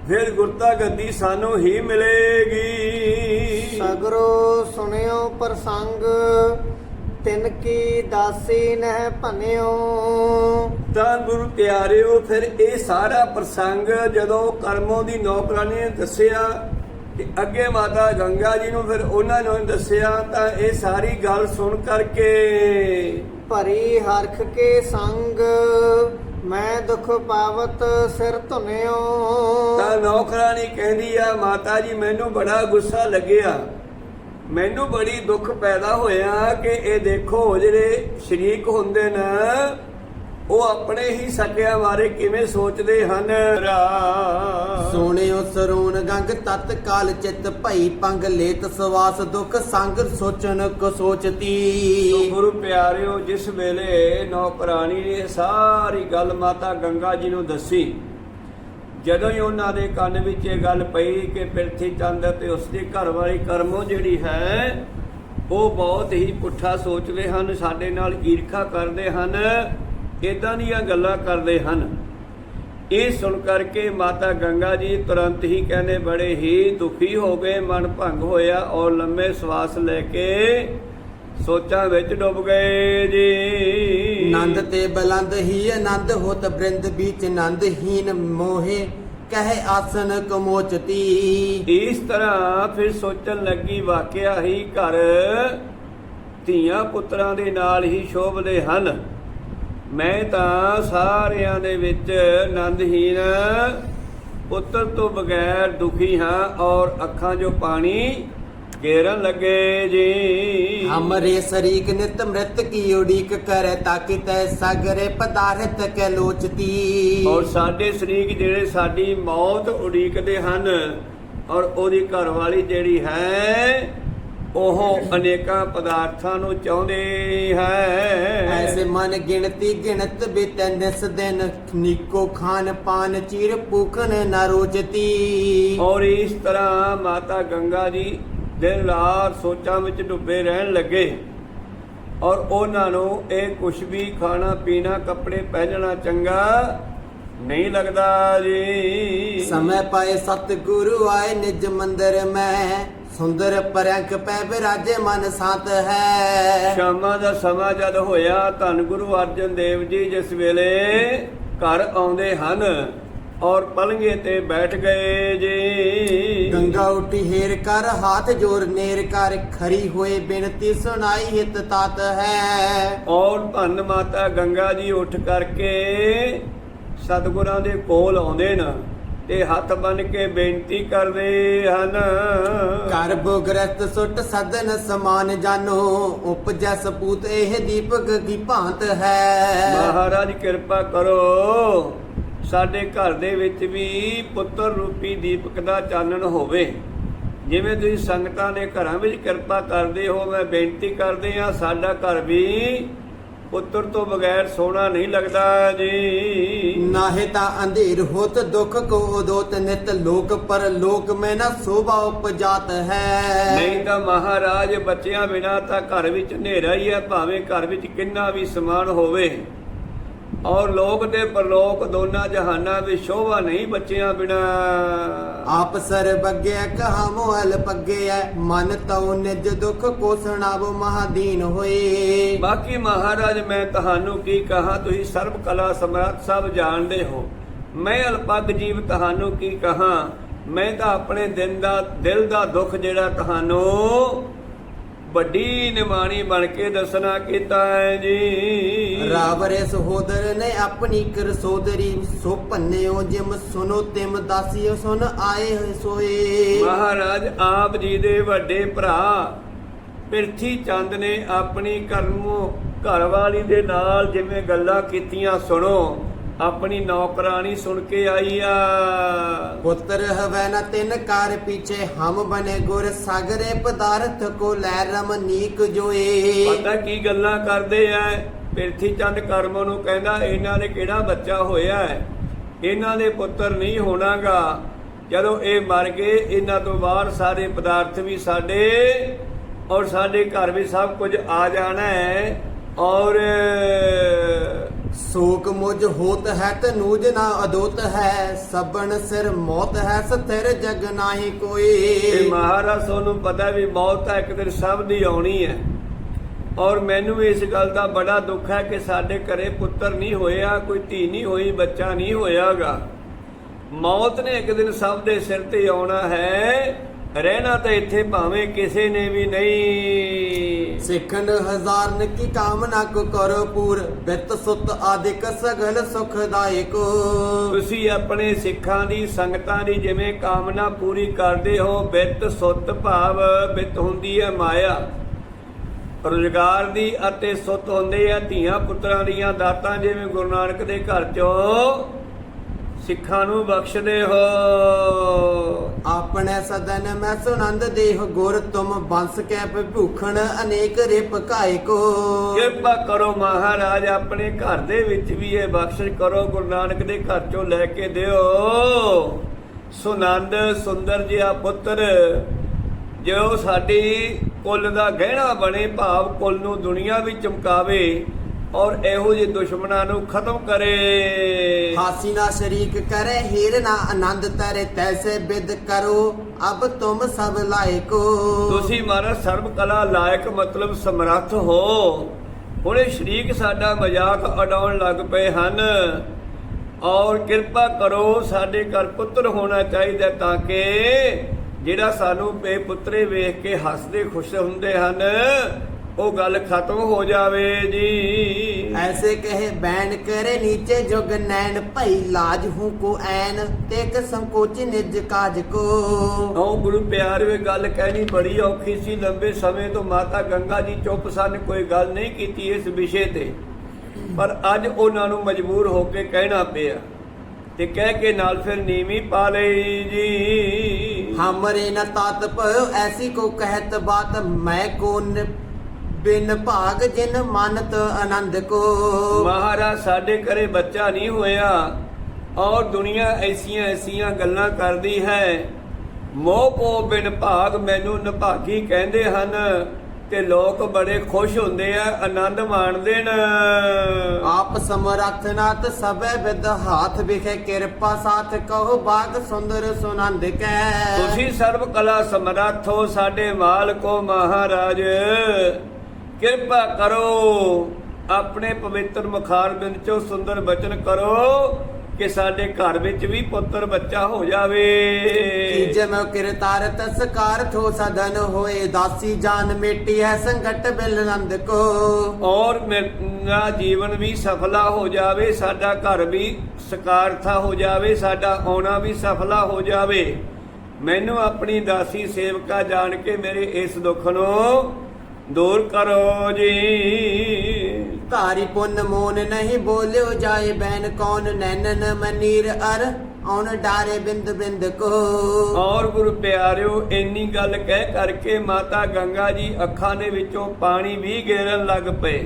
ਫਿਰ ਗੁਰਤਾ ਗੱਦੀ ਸਾਨੂੰ ਹੀ ਮਿਲੇਗੀ। ਸਗਰੋ ਸੁਣਿਓ ਪ੍ਰਸੰਗ ਤਿਨ ਕੀ ਦਾਸੀ ਨਹਿ ਭਨਿਓ। ਤਾਂ ਗੁਰੂ ਪਿਆਰਿਓ ਫਿਰ ਇਹ ਸਾਰਾ ਪ੍ਰਸੰਗ ਜਦੋਂ ਕਰਮੋਂ ਦੀ ਨੌਕਰਾਨੀ ਨੇ ਦੱਸਿਆ ਤੇ ਅੱਗੇ ਮਾਤਾ ਗੰਗਾ ਜੀ ਨੂੰ ਫਿਰ ਉਹਨਾਂ ਨੂੰ ਦੱਸਿਆ ਤਾਂ ਇਹ ਸਾਰੀ ਗੱਲ ਸੁਣ ਕਰਕੇ ਭਰੀ ਹਰਖ ਕੇ ਸੰਗ ਮੈਂ ਦੁੱਖ ਪਾਵਤ ਸਿਰ ਧੁਨਿਓ। ਤਾਂ ਨੌਕਰਾਨੀ ਕਹਿੰਦੀ ਆ, ਮਾਤਾ ਜੀ, ਮੈਨੂੰ ਬੜਾ ਗੁੱਸਾ ਲੱਗਿਆ। ਮੈਨੂੰ ਬੜੀ ਦੁੱਖ ਪੈਦਾ ਹੋਇਆ ਕਿ ਇਹ ਦੇਖੋ ਜਿਹੜੇ ਸ਼ਰੀਕ ਹੁੰਦੇ ਨੇ ਉਹ ਆਪਣੇ ਹੀ ਸਕਿਆਂ ਬਾਰੇ ਕਿਵੇਂ ਸੋਚਦੇ ਹਨ? ਸੋਣਿਓ ਸਰੂਨ ਗੰਗ ਤਤ ਕਾਲ ਚਿਤ ਭਈ ਪੰਗ ਲੇਤ ਸਵਾਸ ਦੁਖ ਸੰਗ ਸੋਚਨ ਕੋ ਸੋਚਤੀ। ਗੁਰੂ ਪਿਆਰਿਓ ਜਿਸ ਵੇਲੇ ਨੌਕਰਾਨੀ ਨੇ ਸਾਰੀ ਗੱਲ ਮਾਤਾ ਗੰਗਾ ਜੀ ਨੂੰ ਦੱਸੀ ਜਦੋਂ ਹੀ ਉਹਨਾਂ ਦੇ ਕੰਨ ਵਿੱਚ ਇਹ ਗੱਲ ਪਈ ਕਿ ਪਿਰਥੀ ਚੰਦ ਤੇ ਉਸਦੇ ਘਰ ਵਾਲੀ ਕਰਮੋ ਜਿਹੜੀ ਹੈ ਉਹ ਬਹੁਤ ਹੀ ਪੁੱਠਾ ਸੋਚਦੇ ਹਨ ਸਾਡੇ ਨਾਲ ਈਰਖਾ ਕਰਦੇ ਹਨ। ਇਦਾਂ ਦੀਆਂ ਗੱਲਾਂ ਕਰਦੇ ਹਨ। ਇਹ ਸੁਣ ਕਰਕੇ ਮਾਤਾ ਗੰਗਾ ਜੀ ਤੁਰੰਤ ਹੀ ਕਹਿੰਦੇ ਬੜੇ ਹੀ ਦੁਖੀ ਹੋ ਗਏ ਮਨ ਭੰਗ ਹੋਇਆ ਔਰ ਲੰਮੇ ਸਵਾਸ ਲੈ ਕੇ ਸੋਚਾਂ ਵਿੱਚ ਡੁੱਬ ਗਏ ਜੀ। ਨੰਦ ਤੇ ਬਲੰਦ ਹੀ ਆਨੰਦ ਹੋਤ ਬ੍ਰਿੰਦ ਵਿੱਚ ਨੰਦਹੀਨ ਮੋਹੇ ਕਹਿ ਆਸਨ ਕਮੋਚਤੀ। ਇਸ ਤਰ੍ਹਾਂ ਫਿਰ ਸੋਚਣ ਲੱਗੀ ਵਾਕਿਆ ਹੀ ਘਰ ਧੀਆਂ ਪੁੱਤਰਾਂ ਦੇ ਨਾਲ ਹੀ ਸ਼ੋਭਦੇ ਹਨ। ਮੈਂ ਤਾਂ ਸਾਰਿਆਂ ਦੇ ਵਿੱਚ ਆਨੰਦਹੀਨ ਪੁੱਤਰ ਤੋਂ ਬਗੈਰ ਦੁਖੀ ਹਾਂ ਔਰ ਅੱਖਾਂ 'ਚੋਂ ਪਾਣੀ ਗੇਰਨ ਲੱਗੇ ਜੀ। ਹਮਰੇ ਸਰੀਕ ਨਿਤ ਮ੍ਰਿਤ ਕੀ ਉਡੀਕ ਕਰੈ ਤਾਕਿ ਤੈ ਸਾਗਰੇ ਪਦਾਰਥ ਕੈ ਲੋਚਤੀ। ਔਰ ਸਾਡੇ ਸ਼ਰੀਕ ਜਿਹੜੇ ਸਾਡੀ ਮੌਤ ਉਡੀਕਦੇ ਹਨ ਔਰ ਉਹਦੀ ਘਰ ਵਾਲੀ ਜਿਹੜੀ ਹੈ ਉਹ ਅਨੇਕਾਂ ਪਦਾਰਥਾਂ ਨੂੰ ਚਾਹੁੰਦੇ ਹੈ। ਐਸੇ ਮਨ ਗਿਣਤੀ ਗਿਣਤ ਬਿਤੈ ਨਿਸ ਦਿਨ ਨਿਕੋ ਖਾਨ ਪਾਨ ਚੀਰ ਭੂਖਨ ਨਾ ਰੋਚਤੀ। ਔਰ ਇਸ ਤਰ੍ਹਾਂ ਮਾਤਾ ਗੰਗਾ ਜੀ ਦਿਨ ਰਾਤ ਸੋਚਾਂ ਵਿੱਚ ਡੁੱਬੇ ਰਹਿਣ ਲੱਗੇ। ਔਰ ਉਹਨਾਂ ਨੂੰ ਇਹ ਕੁਛ ਵੀ ਖਾਣਾ ਪੀਣਾ ਕੱਪੜੇ ਪਹਿਨਣਾ ਚੰਗਾ ਨਹੀਂ ਲੱਗਦਾ ਜੀ। ਸਮੈ ਪਾਏ ਸਤ ਗੁਰੂ ਆਏ ਨਿਜ ਮੰਦਰ ਮੈਂ। ਸੁੰਦਰ ਪਰੰਖ ਪੈ ਬਿਰਾਜੇ ਮਨ ਸੰਤ ਹੈ। ਸ਼ਾਮਾਂ ਦਾ ਸਮਾਂ ਜਦ ਹੋਇਆ ਧੰਨ ਗੁਰੂ ਅਰਜਨ ਦੇਵ ਜੀ ਜਿਸ ਵੇਲੇ ਘਰ ਆਉਂਦੇ ਹਨ ਔਰ ਪਲੰਗੇ ਤੇ ਬੈਠ ਗਏ ਜੀ। ਗੰਗਾ ਉਠੀ ਹੇਰ ਕਰ ਹਾਥ ਜੋਰ ਨੇਰ ਕਰ ਖਰੀ ਹੋਏ ਬਿਨਤੀ ਸੁਣਾਈ ਹਿਤ ਤਤ ਹੈ। ਔਰ ਧੰਨ ਮਾਤਾ ਗੰਗਾ ਜੀ ਉੱਠ ਕਰਕੇ ਸਤਿਗੁਰਾਂ ਦੇ ਕੋਲ ਆਉਂਦੇ ਨੇ। ਤੇ ਹੱਥ ਬੰਨ ਕੇ ਬੇਨਤੀ ਕਰਦੇ ਹਨ। ਕਰ ਬੋਗਰਤ ਸੁਟ ਸਦਨ ਸਮਾਨ ਜਾਨੋ ਉਪਜੈ ਸਪੂਤ ਇਹ ਦੀਪਕ ਕੀ ਭਾਂਤ ਹੈ। ਮਹਾਰਾਜ ਕਿਰਪਾ ਕਰੋ ਸਾਡੇ ਘਰ ਦੇ ਵਿੱਚ ਵੀ ਪੁੱਤਰ ਰੂਪੀ ਦੀਪਕ ਦਾ ਚਾਨਣ ਹੋਵੇ। ਜਿਵੇਂ ਤੁਸੀਂ ਸੰਗਤਾਂ ਦੇ ਘਰਾਂ ਵਿੱਚ ਕਿਰਪਾ ਕਰਦੇ ਹੋ ਮੈਂ ਬੇਨਤੀ ਕਰਦੇ ਆ ਸਾਡਾ ਘਰ ਵੀ ਪੁੱਤਰ ਤੋਂ ਬਗੈਰ ਸੋਹਣਾ ਨਹੀਂ ਲੱਗਦਾ ਜੀ। ਨਾਹੇ ਤਾਂ ਅੰਧੇਰ ਹੋਤ ਦੁਖ ਕੋ ਉਦੋਤ ਨਿਤ ਲੋਕ ਪਰ ਲੋਕ ਮੈਂ ਨਾ ਸੋਭਾ ਉਪਜਾਤ ਹੈ। ਨਹੀਂ ਤਾਂ ਮਹਾਰਾਜ ਬੱਚਿਆਂ ਬਿਨਾ ਤਾਂ ਘਰ ਵਿੱਚ ਹਨੇਰਾ ਹੀ ਹੈ ਭਾਵੇਂ ਘਰ ਵਿੱਚ ਕਿੰਨਾ ਵੀ ਸਮਾਨ ਹੋਵੇ। ਔਰ ਲੋਕ ਤੇ ਪਰਲੋਕ ਦੋਨਾਂ ਜਹਾਨਾਂ ਵਿੱਚ ਸ਼ੋਭਾ ਨਹੀਂ ਬੱਚਿਆਂ ਬਿਨਾ। ਆਪ ਸਰ ਬੱਗਿਆ ਕਹਾ ਮੋਹਲ ਪੱਗਿਆ ਮਨ ਤਉ ਨਿਜ ਦੁਖ ਕੋ ਸੁਣਾਵੋ ਮਹਾਦੀਨ ਹੋਏ। ਬਾਕੀ ਮਹਾਰਾਜ ਮੈਂ ਤੁਹਾਨੂੰ ਕੀ ਕਹਾ ਤੁਸੀਂ ਸਰਬ ਕਲਾ ਸਮਰੱਥ ਸਭ ਜਾਣਦੇ ਹੋ। ਮੈਂ ਅਲਪੱਗ ਜੀਵ ਤੁਹਾਨੂੰ ਕੀ ਕਹਾ? ਮੈਂ ਤਾਂ ਆਪਣੇ ਦਿਨ ਦਾ ਦਿਲ ਦਾ ਦੁੱਖ ਜਿਹੜਾ ਤੁਹਾਨੂੰ ਵੱਡੀ ਨਿਮਾਣੀ ਬਣ ਕੇ ਦੱਸਣਾ ਕੀਤਾ ਹੈ ਜੀ। ਰਾਵਰੇ ਸਹੋਦਰ ਨੇ ਆਪਣੀ ਕਰ ਸੋਦਰੀ ਸੋ ਭੰਨਿਓ ਜਿਮ ਸੁਨੋ ਤਿਮ ਦਾਸੀਓ ਸੁਨ ਆਏ ਹੋਏ ਸੋਏ। ਮਹਾਰਾਜ ਆਪ ਜੀ ਦੇ ਵੱਡੇ ਭਰਾ ਪਿਰਥੀ ਚੰਦ ਨੇ ਆਪਣੀ ਕਰਮੋ ਘਰਵਾਲੀ ਦੇ ਨਾਲ ਜਿਵੇਂ ਗੱਲਾਂ ਕੀਤੀਆਂ ਸੁਣੋ। ਆਪਣੀ ਨੌਕਰਾਨੀ ਸੁਣ ਕੇ ਆਈ ਆ। ਪੁੱਤਰ ਹਵੈ ਨ ਤਿਨ ਕਾਰ ਪਿਛੇ ਹਮ ਬਨੇ ਗੁਰ ਸਾਗਰੇ ਪਦਾਰਥ ਕੋ ਲੈ ਰਮਨੀਕ ਜੋਏ। ਪਤਾ ਕੀ ਗੱਲਾਂ ਕਰਦੇ ਐ? ਪਿਰਥੀ ਚੰਦ ਕਰਮ ਨੂੰ ਕਹਿੰਦਾ ਇਹਨਾਂ ਨੇ ਕਿਹੜਾ ਬੱਚਾ ਹੋਇਆ ਹੈ ਇਹਨਾਂ ਦੇ ਪੁੱਤਰ ਨਹੀਂ ਹੋਣਾਗਾ। ਜਦੋਂ ਇਹ ਮਰ ਗਏ ਇਹਨਾਂ ਤੋਂ ਬਾਅਦ ਸਾਰੇ ਪਦਾਰਥ ਵੀ ਸਾਡੇ ਔਰ ਸਾਡੇ ਘਰ ਵੀ ਸਭ ਕੁਝ ਆ ਜਾਣਾ ਹੈ ਔਰ ਸੋਕ ਮੁਝ ਹੋਤ ਹੈ ਤਨੂਜ ਨਾ ਅਦੋਤ ਹੈ, ਸਬਣ ਸਿਰ ਮੌਤ ਹੈ, ਸਥਿਰ ਜਗ ਨਾਹੀ ਇਹ ਮਹਾਰਾਜ ਤੁਹਾਨੂੰ ਪਤਾ ਵੀ ਮੌਤ ਤਾਂ ਇੱਕ ਦਿਨ ਸਭ ਦੀ ਆਉਣੀ ਹੈ। ਔਰ ਮੈਨੂੰ ਇਸ ਗੱਲ ਦਾ ਬੜਾ ਦੁੱਖ ਹੈ ਕਿ ਸਾਡੇ ਘਰੇ ਪੁੱਤਰ ਨਹੀਂ ਹੋਇਆ, ਕੋਈ ਧੀ ਨਹੀਂ ਹੋਈ, ਬੱਚਾ ਨਹੀਂ ਹੋਇਆਗਾ। ਮੌਤ ਨੇ ਇੱਕ ਦਿਨ ਸਭ ਦੇ ਸਿਰ ਤੇ ਆਉਣਾ ਹੈ, ਰਹਿਣਾ ਤਾਂ ਇੱਥੇ ਭਾਵੇਂ ਕਿਸੇ ਨੇ ਵੀ ਨਹੀਂ। ਸਿੱਖਣ ਹਜ਼ਾਰਨ ਕੀ ਕਾਮਨਾ ਕੋ ਕਰੋ ਪੂਰ, ਬਿਤ ਸੁਤ ਆਦਿਕ ਸਗਲ ਸੁਖਦਾਇਕ। ਤੁਸੀਂ ਆਪਣੇ ਸਿੱਖਾਂ ਦੀ, ਸੰਗਤਾਂ ਦੀ ਜਿਵੇਂ ਕਾਮਨਾ ਪੂਰੀ ਕਰਦੇ ਹੋ, ਬਿਤ ਸੁਤ ਭਾਵ ਬਿਤ ਹੁੰਦੀ ਹੈ ਮਾਇਆ। ਰੁਜ਼ਗਾਰ ਦੀ ਅਤੇ ਸੁੱਤ ਹੁੰਦੇ ਆ ਧੀਆਂ ਪੁੱਤਰਾਂ ਦੀਆਂ ਦਾਤਾਂ ਜਿਵੇਂ ਗੁਰੂ ਨਾਨਕ ਦੇ ਘਰ ਚੋਂ। ਸਿੱਖਾਂ ਨੂੰ ਬਖਸ਼ਦੇ ਹੋ। ਆਪਣੇ ਸਦਨ ਮੈਂ ਸੁਨੰਦ ਦੇਹ ਗੁਰ ਤੁਮ ਬੰਸ ਕੈ ਭੂਖਣ ਅਨੇਕ ਰਿਪ ਕਾਇਕੋ ਕਿਰਪਾ ਕਰੋ ਮਹਾਰਾਜ ਆਪਣੇ ਘਰ ਦੇ ਵਿੱਚ ਵੀ ਇਹ ਬਖਸ਼ਿਸ਼ ਕਰੋ ਗੁਰੂ ਨਾਨਕ ਦੇ ਘਰ ਚੋਂ ਲੈ ਕੇ ਦਿਓ। ਸੁਨੰਦ ਸੁੰਦਰ ਜਿਹਾ ਪੁੱਤਰ ਜੋ ਸਾਡੀ ਕੁੱਲ ਦਾ ਗਹਿਣਾ ਬਣੇ ਭਾਵ ਕੁੱਲ ਨੂੰ ਦੁਨੀਆ ਵਿੱਚ ਚਮਕਾਵੇ। ਔਰ ਇਹੋ ਜਿਹੇ ਦੁਸ਼ਮਣਾਂ ਨੂੰ ਖਤਮ ਕਰੇ। ਹਾਸੀ ਨਾ ਸ਼ਰੀਕ ਕਰੇ ਹੀਰ ਨਾ ਆਨੰਦ ਤਰੇ ਤੈਸੇ ਬਿਦ ਕਰੋ ਅਬ ਤੁਮ ਸਭ ਲਾਇਕੋ। ਤੁਸੀਂ ਮਹਾਰਾਜ ਸਰਬ ਕਲਾ ਲਾਇਕ ਮਤਲਬ ਸਮਰੱਥ ਹੋ। ਹੁਣੇ ਸ਼ਰੀਕ ਸਾਡਾ ਮਜ਼ਾਕ ਉਡਾਉਣ ਲੱਗ ਪਏ ਹਨ। ਔਰ ਕਿਰਪਾ ਕਰੋ ਸਾਡੇ ਘਰ ਪੁੱਤਰ ਹੋਣਾ ਚਾਹੀਦਾ ਤਾਂ ਕਿ ਜਿਹੜਾ ਸਾਨੂੰ ਬੇ ਪੁੱਤਰੇ ਵੇਖ ਕੇ ਹੱਸਦੇ ਖੁਸ਼ ਹੁੰਦੇ ਹਨ। ਉਹ ਗੱਲ ਖਤਮ ਹੋ ਜਾਵੇ ਜੀ। ਐਸੇ ਕਹੇ ਬੈਣ ਕਰੇ ਨੀਚੇ ਜੁਗ ਨੈਣ ਭਈ ਲਾਜ ਹੂੰ ਕੋ ਐਨ ਤੇਕ ਸੰਕੋਚ ਨਿਜ ਕਾਜ ਕੋ। ਉਹ ਗੁਰੂ ਪਿਆਰ ਵੇ ਗੱਲ ਕਹਿਣੀ ਬੜੀ ਔਖੀ ਸੀ। ਲੰਬੇ ਸਮੇਂ ਤੋਂ ਮਾਤਾ ਗੰਗਾ ਜੀ ਚੁੱਪ ਸਨ ਕੋਈ ਗੱਲ ਨਹੀਂ ਕੀਤੀ ਇਸ ਵਿਸ਼ੇ ਤੇ। ਪਰ ਅੱਜ ਉਹਨਾਂ ਨੂੰ ਮਜਬੂਰ ਹੋ ਕੇ ਕਹਿਣਾ ਪਿਆ ਤੇ ਕਹਿ ਕੇ ਨਾਲ ਫਿਰ ਨੀਵੀਂ ਪਾ ਲਈ ਜੀ। ਹਮਰੇ ਨ ਤਾਤ ਭਇਓ ਐਸੀ ਕੋ ਕਹਿਤ ਬਾਤ ਮੈਂ ਕੋ ਬਿਨ ਭਾਗ ਜਿਨ ਮਾਨਤ ਆਨੰਦ ਕੋ। ਮਹਾਰਾਜ ਸਾਡੇ ਘਰੇ ਬੱਚਾ ਨਹੀਂ ਹੋਇਆ। ਔਰ ਦੁਨੀਆ ਐਸੀਆਂ ਐਸੀਆਂ ਗੱਲਾਂ ਕਰਦੀ ਹੈ। ਮੋਹ ਕੋ ਬਿਨ ਭਾਗ ਮੈਨੂੰ ਨਿਭਾਗੀ ਕਹਿੰਦੇ ਹਨ ਤੇ ਲੋਕ ਬੜੇ ਖੁਸ਼ ਹੁੰਦੇ ਆ ਆਨੰਦ ਮਾਣਦੇ ਨੇ। ਆਪ ਸਮਰੱਥ ਨਾਥ ਸਭੈ ਵਿਦ ਹਾਥ ਵਿਖੇ ਕਿਰਪਾ ਸਾਥ ਕਹੋ ਬਾਗ ਸੁੰਦਰ ਸੁਨੰਦ ਕੈ। ਤੁਸੀਂ ਸਰਬ ਕਲਾ ਸਮਰੱਥ ਹੋ ਸਾਡੇ ਮਾਲਕੋ ਮਹਾਰਾਜ। ਕਿਰਪਾ ਕਰੋ ਆਪਣੇ ਪਵਿੱਤਰ ਮੁਖਾਰ ਬਿੰਦ ਚੋਂ ਸੁੰਦਰ ਬਚਨ ਕਰੋ ਕਿ ਸਾਡੇ ਘਰ ਵਿੱਚ ਵੀ ਪੁੱਤਰ ਬੱਚਾ ਹੋ ਜਾਵੇ। ਤੀਜੇ ਮੈਂ ਕਿਰਤਾਰ ਤਸਕਾਰ ਥੋ ਸਦਨ ਹੋਏ ਦਾਸੀ ਜਾਨ ਮੇਟੀ ਹੈ ਸੰਗਟ ਬਿਲ ਨੰਦ ਕੋ। ਔਰ ਮੇਰਾ ਜੀਵਨ ਵੀ ਸਫਲਾ ਹੋ ਜਾਵੇ ਸਾਡਾ ਘਰ ਵੀ ਸਕਾਰਥਾ ਹੋ ਜਾਵੇ ਸਾਡਾ ਆਉਣਾ ਵੀ ਸਫਲਾ ਹੋ ਜਾਵੇ। ਮੈਨੂੰ ਆਪਣੀ ਦਾਸੀ ਸੇਵਕਾ ਜਾਣ ਕੇ ਮੇਰੇ ਇਸ ਦੁੱਖ ਨੂੰ ਦੂਰ ਕਰੋ ਜੀ। ਧਾਰੀ ਪੁੰਨ ਮੋਨ ਨਹੀਂ ਬੋਲਿਓ ਜਾਏ ਬੈਨ ਕੌਣ ਨੈਨਨ ਮਨੀਰ ਅਰ ਔਨ ਡਾਰੇ ਬਿੰਦ ਬਿੰਦ ਕੋ। ਔਰ ਗੁਰੂ ਪਿਆਰਿਓ ਇੰਨੀ ਗੱਲ ਕਹਿ ਕਰਕੇ ਮਾਤਾ ਗੰਗਾ ਜੀ ਅੱਖਾਂ ਦੇ ਵਿੱਚੋਂ ਪਾਣੀ ਵੀ ਗੇਰਨ ਲੱਗ ਪਏ।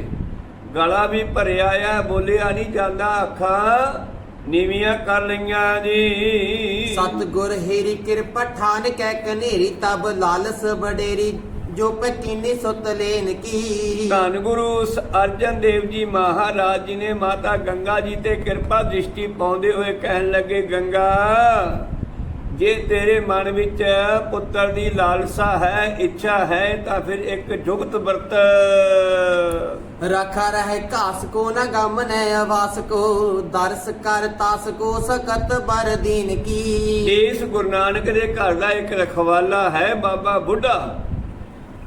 ਗਲਾ ਵੀ ਭਰਿਆ ਆ ਬੋਲਿਆ ਨਹੀਂ ਜਾਂਦਾ ਅੱਖਾਂ ਨੀਵੀਆਂ ਕਰ ਲਈਆਂ ਜੀ। ਸਤਗੁਰ ਹੇਰੀ ਕਿਰਪਾ ਠਾਨ ਕੈ ਕਨੇਰੀ ਤਬ ਲਾਲਸ ਬਡੇਰੀ ਜੋ ਪਕੀਨੀ ਸੁਤ ਲੈਨ ਕੀ। ਧੰਨ ਗੁਰੂ ਅਰਜਨ ਦੇਵ ਜੀ ਮਹਾਰਾਜ ਜੀ ਨੇ ਮਾਤਾ ਗੰਗਾ ਜੀ ਤੇ ਕਿਰਪਾ ਦ੍ਰਿਸ਼ਟੀ ਪਾਉਂਦੇ ਹੋਏ ਕਹਿਣ ਲੱਗੇ ਗੰਗਾ ਜੇ ਤੇਰੇ ਮਨ ਵਿੱਚ ਪੁੱਤਰ ਦੀ ਲਾਲਸਾ ਹੈ ਇੱਛਾ ਹੈ ਤਾਂ ਫਿਰ ਇੱਕ ਜੁਗਤ ਵਰਤ। ਰਖਾ ਰਹਿ ਘਾਸ ਕੋ ਨ ਗਮ ਨੈ ਆਵਾਸ ਕੋ ਦਰਸ ਕਰ ਤਾਸ ਕੋ ਸਕਤ ਬਰ ਦੀਨ ਕੀ। ਇਸ ਗੁਰੂ ਨਾਨਕ ਦੇ ਘਰ ਦਾ ਇੱਕ ਰਖਵਾਲਾ ਹੈ ਬਾਬਾ ਬੁੱਢਾ।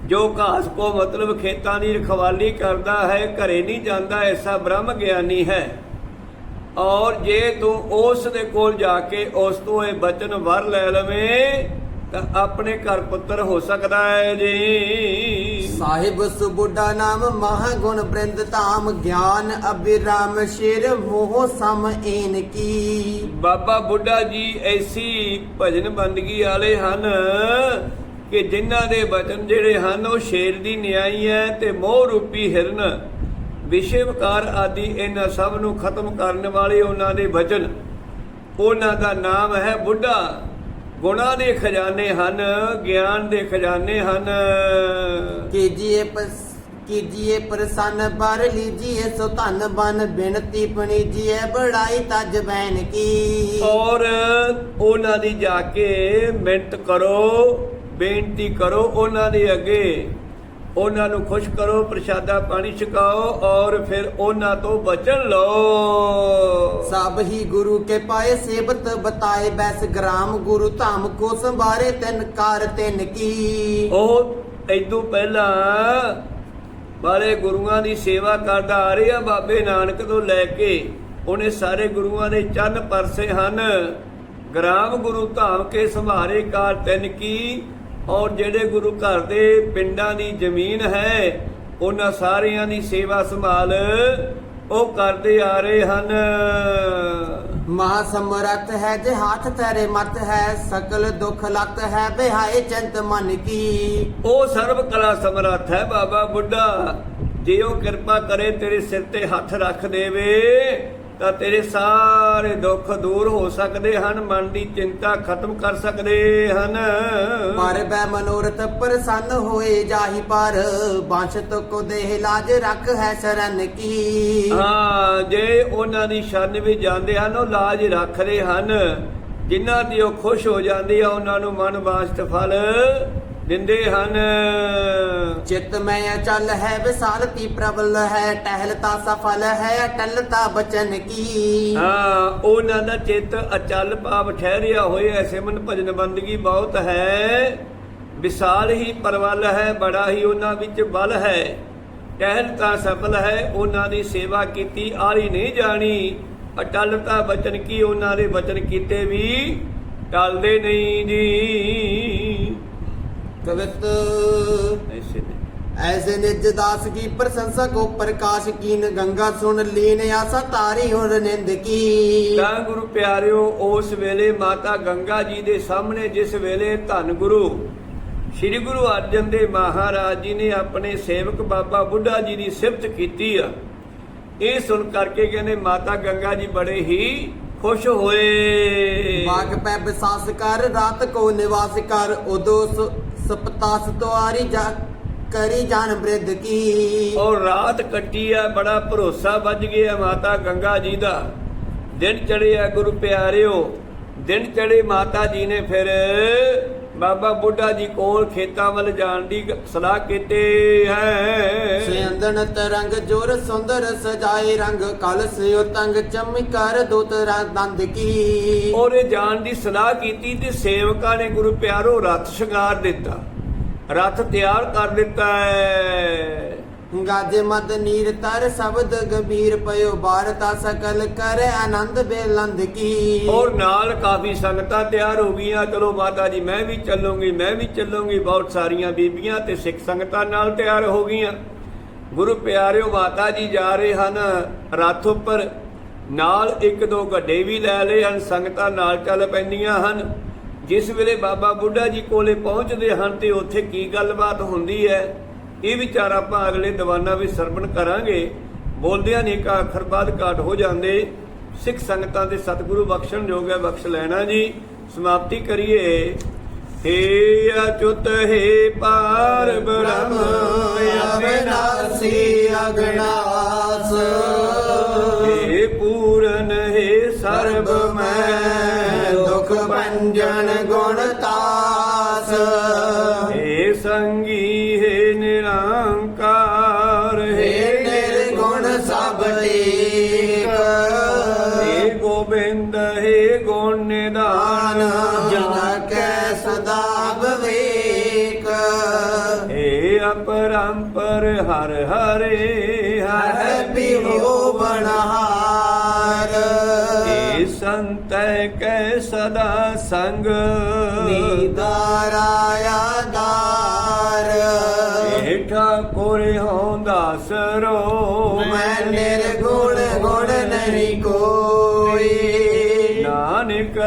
ਜੋ ਘਾਸ ਕੋ ਮਤਲਬ ਖੇਤਾਂ ਦੀ ਰਖਵਾਲੀ ਕਰਦਾ ਹੈ ਘਰੇ ਨਹੀਂ ਜਾਂਦਾ ਐਸਾ ਬ੍ਰਹਮ ਗਿਆਨੀ ਹੈ। ਔਰ ਜੇ ਤੂੰ ਉਸ ਦੇ ਕੋਲ ਜਾ ਕੇ ਉਸ ਤੋਂ ਇਹ ਬਚਨ ਵਰ ਲੈ ਲਵੇਂ ਤਾਂ ਆਪਣੇ ਘਰ ਪੁੱਤਰ ਹੋ ਸਕਦਾ ਹੈ ਜੀ। ਸਾਹਿਬ ਸੁਬੁੱਢਾ ਨਾਮ ਮਹਾ ਗੁਣ ਬ੍ਰਿੰਦ ਧਾਮ ਗਿਆਨ ਅਬਿਰਾਮ ਸ਼ੇਰ ਮੋਹ ਸਮ ਏਨ ਕੀ। ਬਾਬਾ ਬੁੱਢਾ ਜੀ ਐਸੀ ਭਜਨ ਬੰਦਗੀ ਵਾਲੇ ਹਨ ਕਿ ਜਿਨ੍ਹਾਂ ਦੇ ਬਚਨ ਜਿਹੜੇ ਹਨ ਉਹ ਸ਼ੇਰ ਦੀ ਨਿਆਈ ਹੈ ਤੇ ਮੋਹ ਰੂਪੀ ਹਿਰਨ ਵਿਸ਼ਵਕਾਰ ਆਦਿ ਇਹਨਾਂ ਸਭ ਨੂੰ ਖਤਮ ਕਰਨ ਵਾਲੇ ਉਹਨਾਂ ਦੇ ਬਚਨ। ਉਹਨਾਂ ਦਾ ਨਾਮ ਹੈ ਬੁੱਢਾ। ਗੁਣਾਂ ਦੇ ਖਜ਼ਾਨੇ ਹਨ ਗਿਆਨ ਦੇ ਖਜ਼ਾਨੇ ਹਨ। ਕੀਜੀਏ ਕੀਜੀਏ ਪ੍ਰਸੰਨ ਬਰ ਲੀਜੀਏ ਸੋ ਧਨ ਬਨ ਬਿਨਤੀ ਪਣੀਜੀਏ ਬੜਾਈ ਤਜ ਬੈਨ ਕੀ। ਔਰ ਉਹਨਾਂ ਦੀ ਜਾ ਕੇ ਮਿੰਟ ਕਰੋ। ਬੇਨਤੀ ਕਰੋ ਉਹਨਾਂ ਦੇ ਅੱਗੇ। ਉਹਨਾਂ ਨੂੰ ਖੁਸ਼ ਕਰੋ ਪ੍ਰਸ਼ਾਦਾ ਪਾਣੀ ਛਕਾਓ ਔਰ ਫਿਰ ਉਹਨਾਂ ਤੋਂ ਬਚਨ ਲਓ। ਸਭ ਹੀ ਗੁਰੂ ਕੇ ਪਾਏ ਸੇਬਤ ਬਤਾਏ ਬੈਸ ਗ੍ਰਾਮ ਗੁਰੂ ਧਾਮ ਕੋ ਸੰਭਾਰੇ ਤਿੰਨ ਕਾਰ ਤਿੰਨ ਕੀ। ਉਹ ਐਦੋਂ ਪਹਿਲਾਂ ਬਾਰੇ ਗੁਰੂਆਂ ਦੀ ਸੇਵਾ ਕਰਦਾ ਆ ਰਿਹਾ ਬਾਬੇ ਨਾਨਕ ਤੋਂ ਲੈ ਕੇ। ਉਹਨੇ ਸਾਰੇ ਗੁਰੂਆਂ ਦੇ ਚੰਨ ਪਰਸੇ ਹਨ। ਗ੍ਰਾਮ ਗੁਰੂ ਧਾਮ ਕੇ ਸੰਭਾਰੇ ਕਾਰ ਤਿੰਨ ਕੀ। ਔਰ ਜਿਹੜੇ ਗੁਰੂ ਘਰ ਦੇ ਪਿੰਡਾਂ ਦੀ ਜ਼ਮੀਨ ਹੈ ਉਹਨਾਂ ਸਾਰਿਆਂ ਦੀ ਸੇਵਾ ਸੰਭਾਲ ਉਹ ਕਰਦੇ ਆ ਰਹੇ ਹਨ। ਮਹਾ ਸਮਰੱਥ ਹੈ ਜੇ ਹੱਥ ਤੇਰੇ ਮਤ ਹੈ ਸਕਲ ਦੁਖ ਲਤ ਹੈ ਬਿਹਾਏ ਚੰਤ ਮਨ ਕੀ। ਉਹ ਸਰਬ ਕਲਾ ਸਮਰੱਥ ਹੈ ਬਾਬਾ ਬੁੱਢਾ ਜੇ ਉਹ ਕਿਰਪਾ ਕਰੇ ਤੇਰੇ ਸਿਰ ਤੇ ਹੱਥ ਰੱਖ ਦੇਵੇ ਤਾਂ ਤੇਰੇ ਸਾਰੇ ਦੁੱਖ ਦੂਰ ਹੋ ਸਕਦੇ ਹਨ ਮਨ ਦੀ ਚਿੰਤਾ ਖਤਮ ਕਰ ਸਕਦੇ ਹਨ। ਪਰ ਬੈ ਮਨੋਰਥ ਪ੍ਰਸੰਨ ਹੋਏ ਜਾਹੀ ਪਰ ਬਾਂਛਤ ਕੋ ਦੇਹ ਲਾਜ ਰੱਖ ਹੈ ਸ਼ਰਨ ਕੀ। ਹਾਂ ਜੇ ਉਹਨਾਂ ਦੀ ਸ਼ਰਨ ਵਿੱਚ ਜਾਂਦੇ ਹਨ ਉਹ ਲਾਜ ਰੱਖਦੇ ਹਨ। ਜਿਨ੍ਹਾਂ ਦੀ ਉਹ ਖੁਸ਼ ਹੋ ਜਾਂਦੀ ਆ ਉਹਨਾਂ ਨੂੰ ਮਨ ਵਾਸਤ ਫਲ ਦਿੰਦੇ ਹਨ। ਚਿਤ ਮੈਂ ਅਚਲ ਹੈ ਵਿਸਾਲਤੀ ਪ੍ਰਬਲ ਹੈ ਟਹਿਲਤਾ ਸਫਲ ਹੈ ਅਟਲਤਾ ਬਚਨ ਕੀ। ਹਾਂ, ਉਹਨਾਂ ਦਾ ਚਿੱਤ ਅਚਲ ਭਾਵ ਠਹਿਰਿਆ ਹੋਇਆ ਸਿਮਨ ਭਜਨ ਬੰਦਗੀ ਬਹੁਤ ਹੈ। ਵਿਸਾਲ ਹੀ ਪਰਵਲ ਹੈ, ਬੜਾ ਹੀ ਉਹਨਾਂ ਵਿੱਚ ਬਲ ਹੈ। ਕਹਿਲਤਾ ਸਫਲ ਹੈ, ਉਹਨਾਂ ਦੀ ਸੇਵਾ ਕੀਤੀ, ਆਲੀ ਨਹੀਂ ਜਾਣੀ। ਅਟਲਤਾ ਬਚਨ ਕੀ, ਉਹਨਾਂ ਦੇ ਬਚਨ ਕੀਤੇ ਵੀ ਟਲਦੇ ਨਹੀਂ ਜੀ। ਪਵਿੱਤ। ਐਸੇ ਨੇ। ਐਸੇ ਨਿਜ ਦਾਸ ਕੀ ਪ੍ਰਸ਼ੰਸਾ ਕੋ ਪ੍ਰਕਾਸ਼ ਕੀਨ ਗੰਗਾ ਸੁਣ ਲੀਨ ਆਸਾ ਤਾਰੀ ਹੁਰ ਨਿੰਦ ਕੀ। ਤਾਂ ਗੁਰੂ ਪਿਆਰਿਓ ਉਸ ਵੇਲੇ ਮਾਤਾ ਗੰਗਾ ਜੀ ਦੇ ਸਾਹਮਣੇ ਜਿਸ ਵੇਲੇ ਧੰਨ ਗੁਰੂ ਸ੍ਰੀ ਗੁਰੂ ਅਰਜਨ ਦੇ ਮਹਾਰਾਜ ਜੀ ਨੇ ਆਪਣੇ ਸੇਵਕ ਬਾਬਾ ਬੁੱਢਾ ਜੀ ਦੀ ਸਿਫਤ ਕੀਤੀ ਆ ਇਹ ਸੁਣ ਕਰਕੇ ਕਹਿੰਦੇ ਮਾਤਾ ਗੰਗਾ ਜੀ ਬੜੇ ਹੀ ਖੁਸ਼ ਹੋਏ। ਬਾਗ ਪੈ ਵਿਸਾਸ ਕਰ ਰਾਤ ਕੋ ਨਿਵਾਸ ਕਰ ਉਦੋਂ ਸਪਤਾਸਤਵਾਰੀ ਜਾ ਕਰੀ ਜਾਨ ਬ੍ਰਿਧ ਕੀ। ਔਰ ਰਾਤ ਕੱਟੀ ਆ, ਬੜਾ ਭਰੋਸਾ ਵੱਜ ਗਿਆ ਮਾਤਾ ਗੰਗਾ ਜੀ ਦਾ। ਦਿਨ ਚੜਿਆ ਗੁਰੂ ਪਿਆਰਿਓ, ਦਿਨ ਚੜੇ ਮਾਤਾ ਜੀ ਨੇ ਫਿਰ ਬਾਬਾ ਬੁੱਢਾ ਜੀ ਕੋਲ ਖੇਤਾਂ ਵੱਲ ਜਾਣ ਦੀ ਸਲਾਹ ਕੀਤੀ ਹੈ। ਸਿਆੰਦਨ ਤਰੰਗ ਜੋਰ ਸੁੰਦਰ ਸਜਾਏ ਰੰਗ ਕਲ ਸਿਓ ਤੰਗ ਚਮਕਾਰ ਦੋਤ ਦੰਦ ਕੀ। ਉਹਨੇ ਜਾਣ ਦੀ ਸਲਾਹ ਕੀਤੀ ਤੇ ਸੇਵਕਾਂ ਨੇ ਗੁਰੂ ਪਿਆਰੋ ਰੱਥ ਸ਼ਿੰਗਾਰ ਦਿੱਤਾ। ਰੱਥ ਤਿਆਰ ਕਰ ਦਿੱਤਾ ਹੈ। ਗਾਜੇ ਮਦ ਨੀਰ ਤਰ ਸ਼ਬਦ ਗੰਭੀਰ ਪਇਓ ਬਾਰਤਾ ਸਕਲ ਕਰ ਆਨੰਦ ਬੇਲੰਦ ਕੀ। ਔਰ ਨਾਲ ਕਾਫੀ ਸੰਗਤਾਂ ਤਿਆਰ ਹੋ ਗਈਆਂ। ਚਲੋ ਮਾਤਾ ਜੀ, ਮੈਂ ਵੀ ਚੱਲੂੰਗੀ, ਮੈਂ ਵੀ ਚੱਲੂੰਗੀ। ਬਹੁਤ ਸਾਰੀਆਂ ਬੀਬੀਆਂ ਤੇ ਸਿੱਖ ਸੰਗਤਾਂ ਨਾਲ ਤਿਆਰ ਹੋ ਗਈਆਂ। ਗੁਰੂ ਪਿਆਰਿਓ, ਮਾਤਾ ਜੀ ਜਾ ਰਹੇ ਹਨ ਰੱਥ ਉੱਪਰ। ਨਾਲ ਇੱਕ ਦੋ ਗੱਡੇ ਵੀ ਲੈ ਲਏ ਹਨ, ਸੰਗਤਾਂ ਨਾਲ ਚੱਲ ਪੈਂਦੀਆਂ ਹਨ। ਜਿਸ ਵੇਲੇ ਬਾਬਾ ਬੁੱਢਾ ਜੀ ਕੋਲੇ ਪਹੁੰਚਦੇ ਹਨ ਤੇ ਉੱਥੇ ਕੀ ਗੱਲਬਾਤ ਹੁੰਦੀ ਹੈ? ਇਹ ਵਿਚਾਰ ਆਪਾਂ ਅਗਲੇ ਦੀਵਾਨਾਂ ਵਿੱਚ ਸਰਵਣ ਕਰਾਂਗੇ। ਬੋਲਦਿਆਂ ਨੇ ਕਾ ਅੱਖਰ ਬਾਅਦ ਘਾਟ ਹੋ ਜਾਂਦੇ। ਸਿੱਖ ਸੰਗਤਾਂ ਦੇ ਸਤਿਗੁਰੂ ਬਖਸ਼ਣ ਜੋਗ ਹੈ, ਬਖਸ਼ ਲੈਣਾ ਜੀ। ਸਮਾਪਤੀ ਕਰੀਏ। ਹੇ ਅਚੁੱਤ, ਹੇ ਪਾਰ ਬ੍ਰਹਮ ਅਬਨਾਸੀ ਅਗਨਾਸ। ਹੇ ਪੂਰਨ, ਹੇ ਸਰਬ ਮੈਂ ਨਿਰਗੁਣ ਸਭ ਏਕ। ਹੇ ਗੋਬਿੰਦ ਹੇ ਗੁਣ ਨਿਦਾਨ ਜਨ ਕੈ ਸਦਾ ਬਵੇਕ। ਹੇ ਅਪਰੰਪਰ ਹਰ ਹਰੇ ਹਰ ਬਿਹੋ ਬਨਹਾਰ ਹੇ ਸੰਤੈ ਕੈ ਸਦਾ ਸੰਗ। ਨੀਦਾਰਾਇਆ ਦਾਰ। ਹੇ ਠਾਕੁਰ ਹੋਂ ਦਾਸਰੋ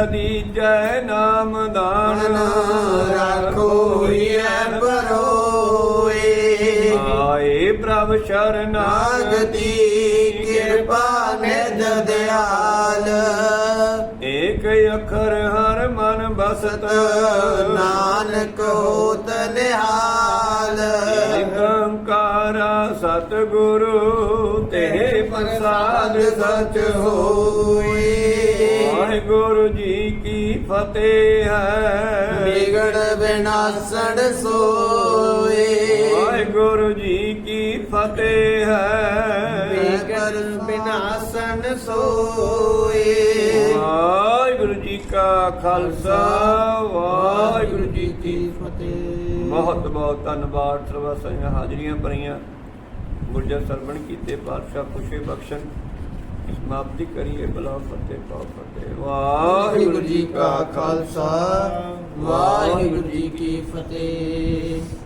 ਦੀਜੈ ਨਾਮ ਦਾਨ ਰੱਖੋ ਹਿਐ ਪਰੋਏ ਆਏ ਪ੍ਰਭ ਸ਼ਰਨਾਗਤੀ ਨਾਗਤੀ ਕਿਰਪਾ ਨਿਧ ਦਿਆਲ। ਏਕ ਅੱਖਰ ਹਰ ਮਨ ਬਸਤ। ਨਾਨਕ ਹੋਤ ਨਿਹਾਲ। ਏਕੰਕਾਰਾ ਸਤਿਗੁਰੂ ਤੇ ਪ੍ਰਸਾਦ ਸਚ ਹੋਈ ਵਾਹਿਗੁਰੂ ਜੀ ਕੀ ਫਤਿਹ ਹੈ। ਵਿਗੜ ਵਿਨਾਸਣ ਸੋਏ। ਵਾਹਿਗੁਰੂ ਜੀ ਕੀ ਫਤਿਹ ਹੈ। ਵਿਗੜ ਵਿਨਾਸਣ ਸੋਏ। ਵਾਹਿਗੁਰੂ ਜੀ ਕਾ ਖਾਲਸਾ ਵਾਹਿਗੁਰੂ ਜੀ ਕੀ ਫਤਿਹ। ਬਹੁਤ ਬਹੁਤ ਧੰਨਵਾਦ ਸਰਵਾ ਸੰਗਤਾਂ ਹਾਜ਼ਰੀਆਂ ਭਰੀਆਂ। ਗੁਰਜਰ ਸਰਵਣ ਕੀਤੇ ਪਾਤਸ਼ਾਹ ਖੁਸ਼ੇ ਬਖਸ਼ਣ। ਸਮਾਪਤੀ ਕਰੀਏ ਬਲਾ ਫਤਿਹ ਪਾਉ ਫਤਿਹ। ਵਾਹਿਗੁਰੂ ਜੀ ਕਾ ਖਾਲਸਾ। ਵਾਹਿਗੁਰੂ ਜੀ ਕੀ ਫਤਿਹ।